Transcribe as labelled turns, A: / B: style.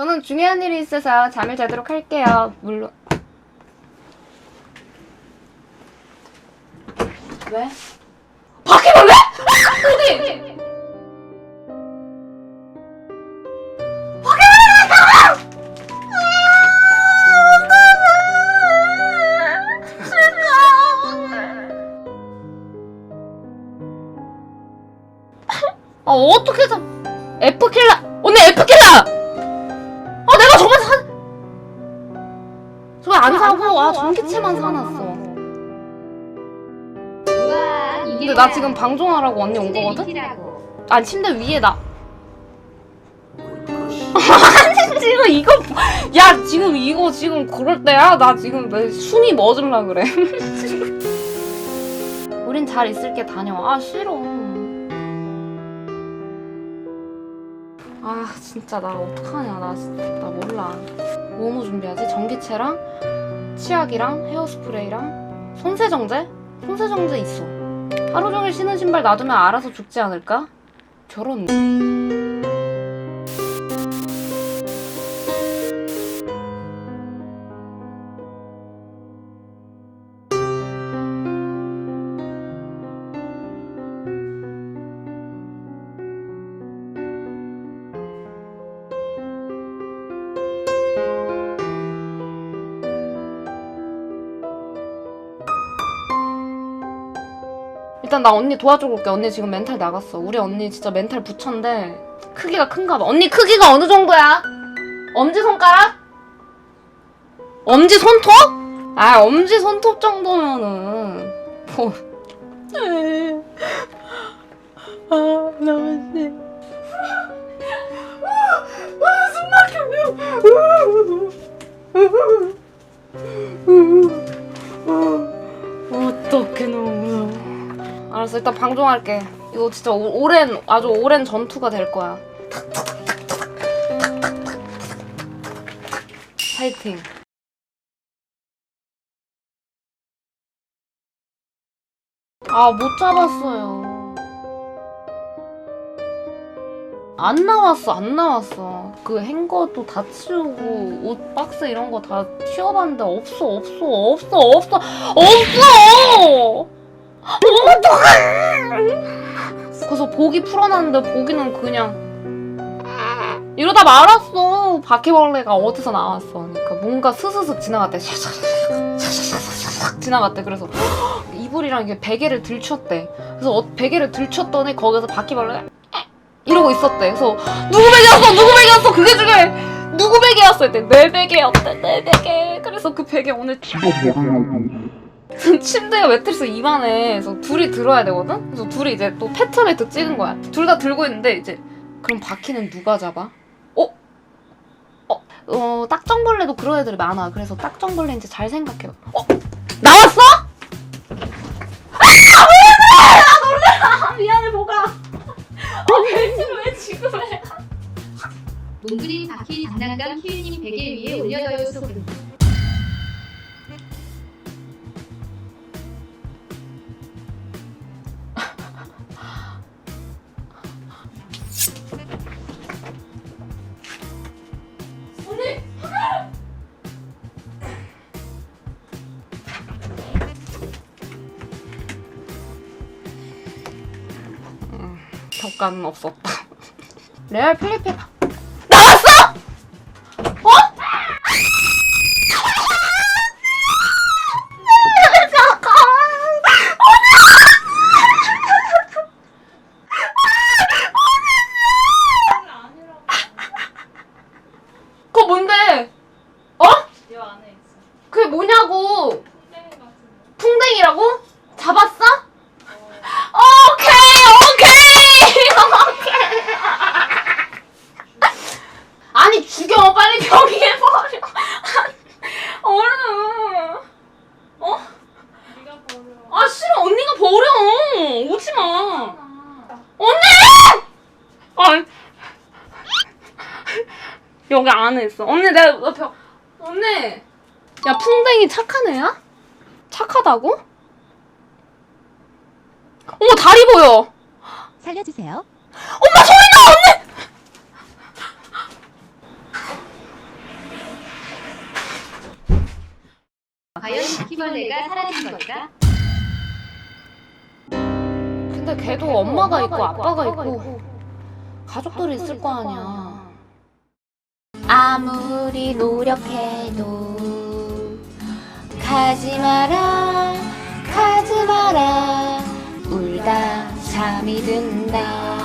A: 저는 중요한 일이 있어서 잠을 자도록 할게요. 물론. 왜? 바퀴벌레? 어디? 아 어떻게 사 F킬라 언니 F킬라 안 사고 아 전기체만 사놨어.
B: 우와, 이게
A: 근데 나 지금 방종하라고 언니 온 거거든? 아니 침대 위에 나. 지금 이거 야 지금 이거 지금 그럴 때야? 나 지금 내 숨이 멎을라 그래? 우린 잘 있을게 다녀와 아 싫어. 아 진짜 나 어떡하냐. 나, 나 몰라. 뭐뭐 준비하지? 전기체랑 치약이랑 헤어스프레이랑 손세정제? 손세정제 있어 하루 종일 신은 신발 놔두면 알아서 죽지 않을까? 저런 일단 나 언니 도와주고 올게. 언니 지금 멘탈 나갔어. 우리 언니 진짜 멘탈 부처인데 크기가 큰가 봐. 언니 크기가 어느 정도야? 엄지 손가락? 엄지 손톱? 아 엄지 손톱 정도면은 뭐. 아 너무 싫어. 숨 막혀. 어떻게 너무. 알았어 일단 방종할게. 이거 진짜 오, 오랜 아주 오랜 전투가 될 거야. 파이팅. 아 못 잡았어요. 안 나왔어 안 나왔어. 그 행거도 다 치우고 옷 박스 이런 거 다 치워봤는데 없어 없어 없어 없어 없어 어떡해! 그래서 보기 풀어놨는데 보기는 그냥 이러다 말았어. 바퀴벌레가 어디서 나왔어. 그러니까 뭔가 스스슥 지나갔대. 샤샤샥 지나갔대. 그래서 이불이랑 이게 베개를 들쳤대. 그래서 어- 베개를 들쳤더니 거기서 바퀴벌레가 이러고 있었대. 그래서 누구 베개였어? 누구 베개였어? 그게 중요해. 누구 베개였어? 했대. 내 베개였대. 내 베개. 그래서 그 베개 오늘 침대가 매트리스 이만해. 그래서 둘이 들어야 되거든? 그래서 둘이 이제 또 패턴을 찍은 거야. 둘 다 들고 있는데 이제 그럼 바퀴는 누가 잡아? 어? 어? 어, 딱정벌레도 그런 애들이 많아. 그래서 딱정벌레인지 잘 생각해요. 어? 나왔어? 아! 왜! 아, 놀래라! 미안해, 뭐가. 아, 왜 지금, 왜 지금 해?
B: 몽글이 바퀴 장난감 키위님 베개 위에 올려둬요 소금.
A: 덕감은 없었다. 레알 필리핀 그러지 마. 언니! 아, 여기 안에 있어. 언니 내가 옆에 언니. 야 풍뎅이 착한 애야? 착하다고? 어 다리 보여.
C: 살려주세요.
A: 엄마 소리 나 언니.
B: 과연 바퀴벌레가 사라진 걸까?
A: 근데 걔도 엄마가 있고 아빠가 있고 가족들이 있을 거 아니야. 아무리 노력해도 가지 마라 가지 마라. 울다 잠이 든다